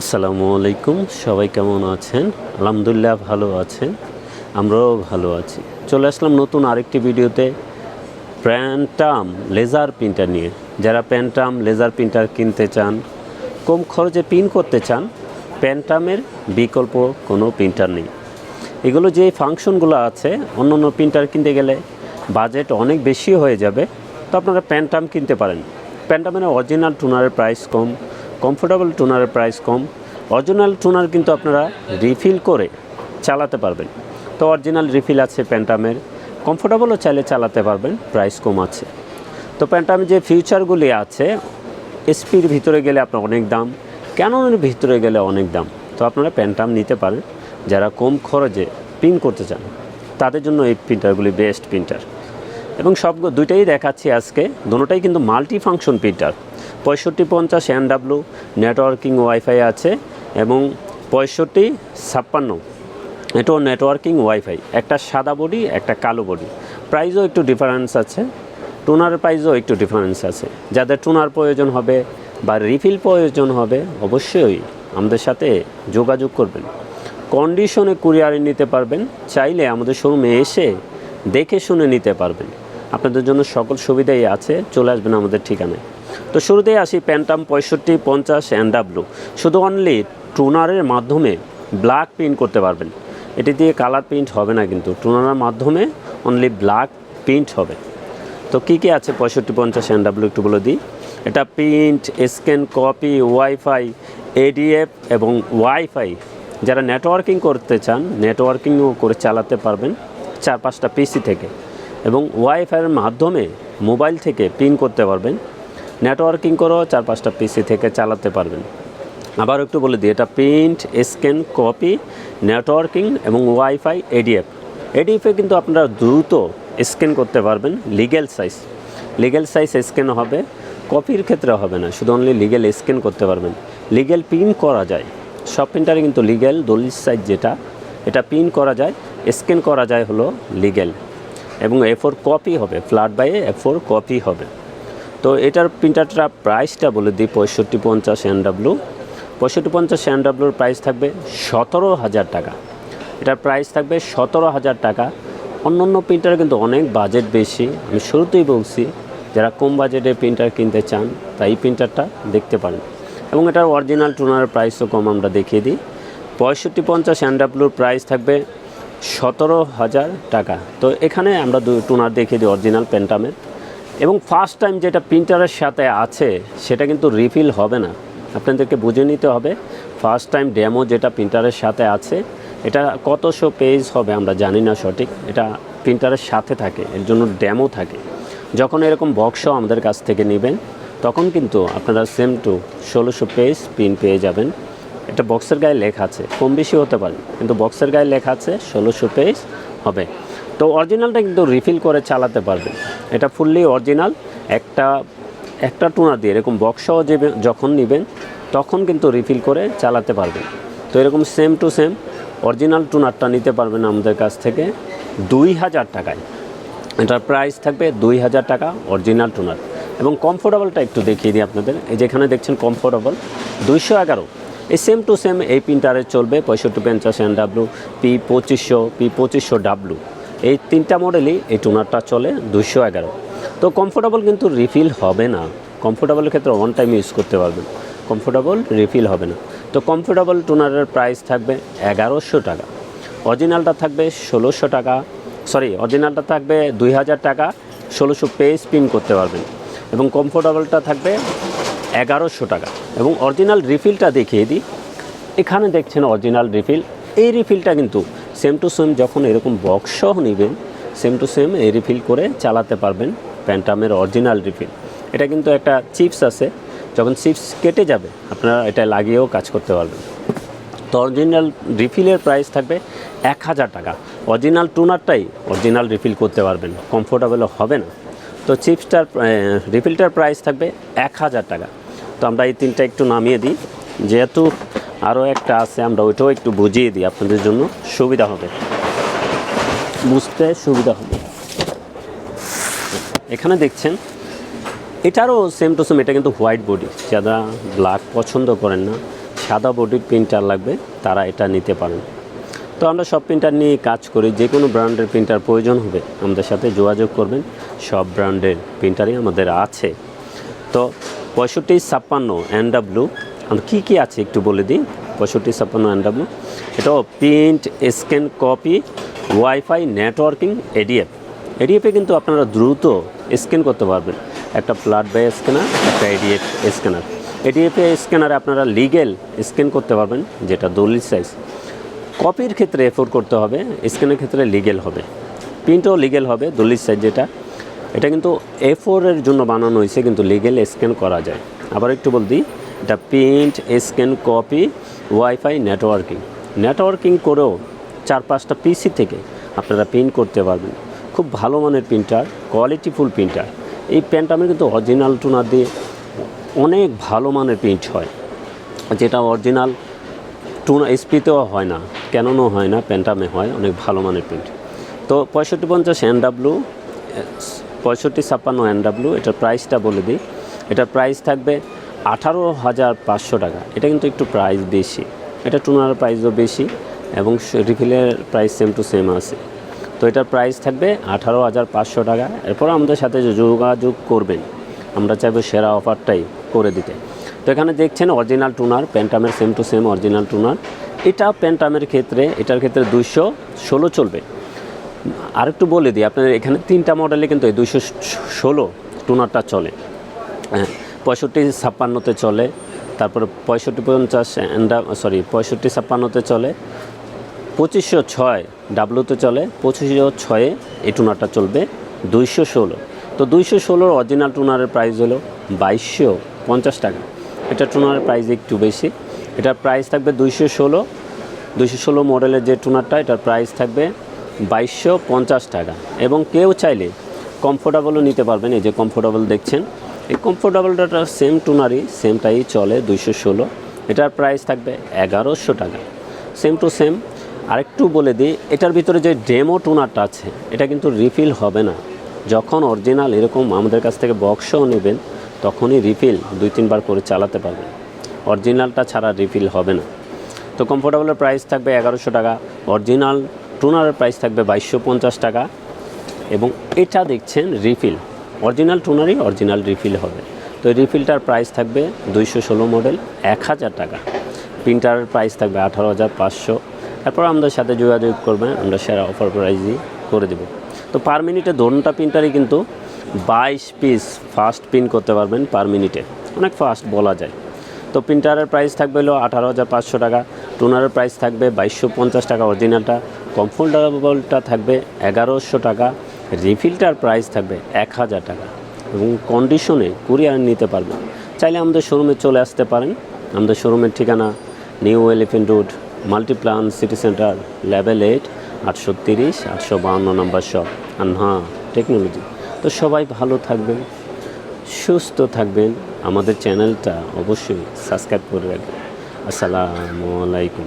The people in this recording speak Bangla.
আসসালামু আলাইকুম, সবাই কেমন আছেন? আলহামদুলিল্লাহ ভালো আছেন, আমরাও ভালো আছি। চলে আসলাম নতুন আরেকটি ভিডিওতে প্যান্টাম লেজার প্রিন্টার নিয়ে। যারা প্যান্টাম লেজার প্রিন্টার কিনতে চান, কম খরচে প্রিন্ট করতে চান, প্যান্টামের বিকল্প কোনো প্রিন্টার নেই। এগুলো যে ফাংশনগুলো আছে অন্য অন্য প্রিন্টার কিনতে গেলে বাজেট অনেক বেশি হয়ে যাবে। তো আপনারা প্যান্টাম কিনতে পারেন। প্যান্টামের অরিজিনাল টুনারের প্রাইস কম কমফোর্টেবল টুনারের প্রাইস কম। অরিজিনাল টুনার কিন্তু আপনারা রিফিল করে চালাতে পারবেন। তো অরিজিনাল রিফিল আছে প্যান্টামের কমফোর্টেবলও চাইলে চালাতে পারবেন প্রাইস কম আছে। তো প্যান্টামের যে ফিউচারগুলি আছে এসপির ভিতরে গেলে আপনার অনেক দাম ক্যাননের ভিতরে গেলে অনেক দাম। তো আপনারা প্যান্টাম নিতে পারেন। যারা কম খরচে প্রিন্ট করতে চান, তাদের জন্য এই প্রিন্টারগুলি বেস্ট প্রিন্টার এবং সব দুইটাই দেখাচ্ছি আজকে। দুটোটাই কিন্তু মাল্টি ফাংশন প্রিন্টার পঁয়ষট্টি পঞ্চাশ এন এনডাব্লু নেটওয়ার্কিং ওয়াইফাই আছে এবং পঁয়ষট্টি ছাপ্পান্ন এটাও নেটওয়ার্কিং ওয়াইফাই একটা সাদা বডি একটা কালো বডি প্রাইসও একটু ডিফারেন্স আছে। টুনারের প্রাইসও একটু ডিফারেন্স আছে। যাদের টুনার প্রয়োজন হবে বা রিফিল প্রয়োজন হবে, অবশ্যই আমাদের সাথে যোগাযোগ করবেন। কন্ডিশনে কুরিয়ারে নিতে পারবেন। চাইলে আমাদের শোরুমে এসে দেখে শুনে নিতে পারবেন। আপনাদের জন্য সকল সুবিধাই আছে। চলে আসবেন আমাদের ঠিকানায়। তো শুরুতেই আসি প্যান্টাম পঁয়ষট্টি, পঞ্চাশ ডাব্লু শুধু অনলি টুনারের মাধ্যমে ব্ল্যাক প্রিন্ট করতে পারবেন। এটি দিয়ে কালার প্রিন্ট হবে না কিন্তু, টুনারের মাধ্যমে অনলি ব্ল্যাক প্রিন্ট হবে। তো কী কী আছে পঁয়ষট্টি, পঞ্চাশ ডাব্লু একটু বলে দিই। এটা print scan copy WiFi ADF এবং ওয়াইফাই যারা নেটওয়ার্কিং করতে চান নেটওয়ার্কিংও করে চালাতে পারবেন চার পাঁচটা পিসি থেকে। এবং ওয়াইফাইয়ের মাধ্যমে মোবাইল থেকে পিন করতে পারবেন। নেটওয়ার্কিং করেও চার পাঁচটা পিসি থেকে চালাতে পারবেন। আবার একটু বলে দিই, এটা প্রিন্ট স্ক্যান কপি নেটওয়ার্কিং এবং ওয়াইফাই এডিএফ এডিএফে কিন্তু আপনারা দ্রুত স্ক্যান করতে পারবেন legal size legal size scan হবে কপির ক্ষেত্রে হবে না, শুধু অনলি লিগ্যাল স্ক্যান করতে পারবেন। লিগ্যাল পিন করা যায়। সব প্রিন্টারে কিন্তু লিগ্যাল দলিল সাইজ যেটা, এটা প্রিন্ট করা যায় স্ক্যান করা যায় হলো লিগ্যাল এবং এ ফোর কপি হবে flat by A four copy হবে। তো এটার প্রিন্টারটা প্রাইসটা বলে দিই, পঁয়ষট্টি পঞ্চাশ এনডাব্লু পঁয়ষট্টি পঞ্চাশ এনডাব্লুর প্রাইস থাকবে সতেরো হাজার টাকা। এটার প্রাইস থাকবে সতেরো হাজার টাকা। অন্য অন্য প্রিন্টার কিন্তু অনেক বাজেট বেশি। আমি শুরুতেই বলছি, যারা কম বাজেটে প্রিন্টার কিনতে চান, তাই প্রিন্টারটা দেখতে পারেন। এবং এটার অরিজিনাল টুনারের প্রাইসও কম আমরা দেখিয়ে দিই। পঁয়ষট্টি পঞ্চাশ এনডাব্লুর প্রাইস থাকবে সতেরো হাজার টাকা। তো এখানে আমরা টুনার দেখিয়ে দিই অরিজিনাল পেন্টামের এবং ফার্স্ট টাইম যেটা প্রিন্টারের সাথে আছে, সেটা কিন্তু রিফিল হবে না। আপনাদেরকে বুঝে নিতে হবে ফার্স্ট টাইম ডেমো যেটা প্রিন্টারের সাথে আছে, এটা কতশো পেজ হবে আমরা জানি না সঠিক, এটা প্রিন্টারের সাথে থাকে, এর জন্য ডেমো থাকে। যখন এরকম বক্সও আমাদের কাছ থেকে নেবেন, তখন কিন্তু আপনারা সেম টু ষোলোশো পেজ প্রিন্ট পেয়ে যাবেন। এটা বক্সের গায়ে লেখা আছে, কম বেশি হতে পারে, কিন্তু বক্সের গায়ে লেখা আছে, ষোলোশো পেজ হবে। তো অরিজিনালটা কিন্তু রিফিল করে চালাতে পারবেন। এটা ফুললি অরিজিনাল। একটা একটা টুনার দিয়ে এরকম বক্সও যে যখন নেবেন, তখন কিন্তু রিফিল করে চালাতে পারবেন। তো এরকম সেম টু সেম অরিজিনাল টুনারটা নিতে পারবেন আমাদের কাছ থেকে দুই হাজার টাকায়। এটার প্রাইস থাকবে দুই হাজার টাকা অরিজিনাল টুনার। এবং কমফোর্টেবলটা একটু দেখিয়ে দিই আপনাদের। এই যেখানে দেখছেন কমফোর্টেবল দুইশো এগারো। এই সেম টু সেম এই প্রিন্টারে চলবে, পঁয়ষট্টি পঞ্চাশ এন ডাব্লু পি পঁচিশশো পি পঁচিশশো ডাব্লু এই তিনটা মডেলই এই টুনারটা চলে দুশো এগারো। তো কমফোর্টেবল কিন্তু রিফিল হবে না। কমফোর্টেবলের ক্ষেত্রে ওয়ান টাইম ইউজ করতে পারবেন। কমফোর্টেবল রিফিল হবে না। তো কমফোর্টেবল টুনারের প্রাইস থাকবে এগারোশো টাকা। অরিজিনালটা থাকবে ষোলোশো টাকা। সরি অরিজিনালটা থাকবে দুই হাজার টাকা। ষোলোশো পেজ পিন করতে পারবেন। এবং কমফোর্টেবলটা থাকবে এগারোশো টাকা। এবং অরিজিনাল রিফিলটা দেখিয়ে দিই। এখানে দেখছেন অরিজিনাল রিফিল এই রিফিলটা কিন্তু সেম টু সেম যখন এরকম বক্সসহ নেবেন, সেম টু সেম এই রিফিল করে চালাতে পারবেন প্যান্টামের অরিজিনাল রিফিল এটা কিন্তু একটা চিপস আছে, যখন চিপস কেটে যাবে, আপনারা এটা লাগিয়েও কাজ করতে পারবেন। তো অরিজিনাল রিফিলের প্রাইস থাকবে এক হাজার টাকা। অরিজিনাল টুনারটাই অরিজিনাল রিফিল করতে পারবেন কমফোর্টেবল হবে না। তো চিপসটার রিফিলটার প্রাইস থাকবে এক হাজার টাকা। তো আমরা এই তিনটা একটু নামিয়ে দিই। যেহেতু আরও একটা আছে, আমরা ওইটাও একটু বুঝিয়ে দিই আপনাদের জন্য। সুবিধা হবে। বুঝতে সুবিধা হবে। এখানে দেখছেন, এটারও সেম টু সেম এটা কিন্তু হোয়াইট বডি যারা ব্ল্যাক পছন্দ করেন না, সাদা বডির প্রিন্টার লাগবে, তারা এটা নিতে পারেন। তো আমরা সব প্রিন্টার নিয়ে কাজ করি, যে কোনো ব্র্যান্ডের প্রিন্টার প্রয়োজন হবে, আমাদের সাথে যোগাযোগ করবেন। সব ব্র্যান্ডের প্রিন্টারই আমাদের আছে। তো পঁয়ষট্টি ছাপ্পান্ন এনডাব্লু আমরা কী কী আছে একটু বলে দিই? পঁয়ষট্টি, ছাপ্পান্ন এনডাব্লু এটাও print scan copy WiFi networking ADF এডিএফে কিন্তু আপনারা দ্রুত স্ক্যান করতে পারবেন। একটা ফ্ল্যাট বাই স্ক্যানার একটা এডিএফ স্ক্যানার এডিএফে স্ক্যানারে আপনারা লিগেল স্ক্যান করতে পারবেন, যেটা দলিল সাইজ কপির ক্ষেত্রে এফোর্ড করতে হবে স্ক্যানের ক্ষেত্রে লিগেল হবে। প্রিন্টও লিগেল হবে, দলিল সাইজ যেটা। এটা কিন্তু এ ফোরের জন্য বানানো হয়েছে, কিন্তু লিগেল স্ক্যান করা যায়। আবার একটু বল দিই এটা print scan copy WiFi networking. Networking করেও চার পাঁচটা পিসি থেকে আপনারা প্রিন্ট করতে পারবেন। খুব ভালো মানের প্রিন্টার, কোয়ালিটিফুল প্রিন্টার। এই প্যান্টামের কিন্তু অরিজিনাল টুনার দিয়ে অনেক ভালো মানের প্রিন্ট হয়। যেটা অরিজিনাল টুনা এসপিতেও হয় না কেননও হয় না প্যান্টামে হয়, অনেক ভালো মানের প্রিন্ট। তো পঁয়ষট্টি পঞ্চাশ এনডাব্লু পঁয়ষট্টি ছাপ্পান্ন এনডাব্লু এটার প্রাইসটা বলে দিই। এটার প্রাইস থাকবে আঠারো হাজার পাঁচশো টাকা। এটা কিন্তু একটু প্রাইস বেশি। এটা টুনার প্রাইসও বেশি এবং রিফিলের প্রাইস সেম টু সেম আছে। তো এটার প্রাইস থাকবে আঠারো হাজার পাঁচশো টাকা। এরপর আমাদের সাথে যোগাযোগ করবেন, আমরা চাইব সেরা অফারটাই করে দিতে। তো এখানে দেখছেন original toner প্যান্টামের same to same original toner. এটা প্যান্টামের ক্ষেত্রে, এটার ক্ষেত্রে দুইশো ষোলো চলবে। আরেকটু বলে দিই, আপনার এখানে তিনটা মডেলে কিন্তু এই দুইশো ষোলো টুনারটা চলে। হ্যাঁ পঁয়ষট্টি ছাপ্পান্নতে চলে, তারপরে পঁয়ষট্টি পঞ্চাশ এন্ডা সরি পঁয়ষট্টি ছাপ্পান্নতে চলে, পঁচিশশো ছয় ডাব্লুতে চলে, পঁচিশশো ছয়ে এই টুনারটা চলবে, দুইশো ষোলো। তো দুইশো ষোলোর অরিজিনাল টুনারের প্রাইস হলো বাইশশো পঞ্চাশ টাকা। এটা টুনারের প্রাইস একটু বেশি। এটার প্রাইস থাকবে দুইশো ষোলো। দুইশো ষোলো মডেলের যে টুনারটা, এটার প্রাইস থাকবে বাইশশো পঞ্চাশ টাকা। এবং কেউ চাইলে কমফোর্টেবলও নিতে পারবেন, এই যে কমফোর্টেবল দেখছেন। এই কমফোর্টেবলটা সেম টুনারই সেমটাই চলে দুইশো ষোলো। এটার প্রাইস থাকবে এগারোশো টাকা। সেম টু সেম আরেকটু বলে দিই, এটার ভিতরে যে ডেমো টুনারটা আছে, এটা কিন্তু রিফিল হবে না। যখন অরিজিনাল এরকম আমাদের কাছ থেকে বক্সও নেবেন, তখনই রিফিল দুই তিনবার করে চালাতে পারবেন। অরিজিনালটা ছাড়া রিফিল হবে না। তো কমফোর্টেবলের প্রাইস থাকবে এগারোশো টাকা অরিজিনাল টুনারের প্রাইস থাকবে বাইশশো পঞ্চাশ টাকা। এবং এটা দেখছেন রিফিল অরিজিনাল টুনারই অরিজিনাল রিফিল হবে। তো রিফিলটার প্রাইস থাকবে দুইশো ষোলো মডেল, এক হাজার টাকা। প্রিন্টারের প্রাইস থাকবে আঠারো হাজার পাঁচশো। তারপর আমাদের সাথে যোগাযোগ করবেন, আমরা সেরা অফার প্রাইজই করে দেবো। তো পার মিনিটে দোনটা প্রিন্টারই কিন্তু বাইশ পিস ফাস্ট প্রিন্ট করতে পারবেন পার মিনিটে। অনেক ফাস্ট বলা যায়। তো প্রিন্টারের প্রাইস থাকবে হলো আঠারো হাজার পাঁচশো টাকা, টুনারের প্রাইস থাকবে বাইশশো পঞ্চাশ টাকা অরিজিনালটা। কমফোর্টেবলটা থাকবে এগারোশো টাকা রিফিলটার প্রাইস থাকবে এক হাজার টাকা এবং কন্ডিশনে কুরিয়ার নিতে পারবেন চাইলে আমাদের শোরুমে চলে আসতে পারেন। আমাদের শোরুমের ঠিকানা new elephant road Multiplan city centre level eight আটশো তিরিশ, আটশো বাহান্ন নম্বর শপ আনহা টেকনোলজি তো সবাই ভালো থাকবেন, সুস্থ থাকবেন। আমাদের চ্যানেলটা অবশ্যই সাবস্ক্রাইব করে রাখবেন। আসসালামু আলাইকুম।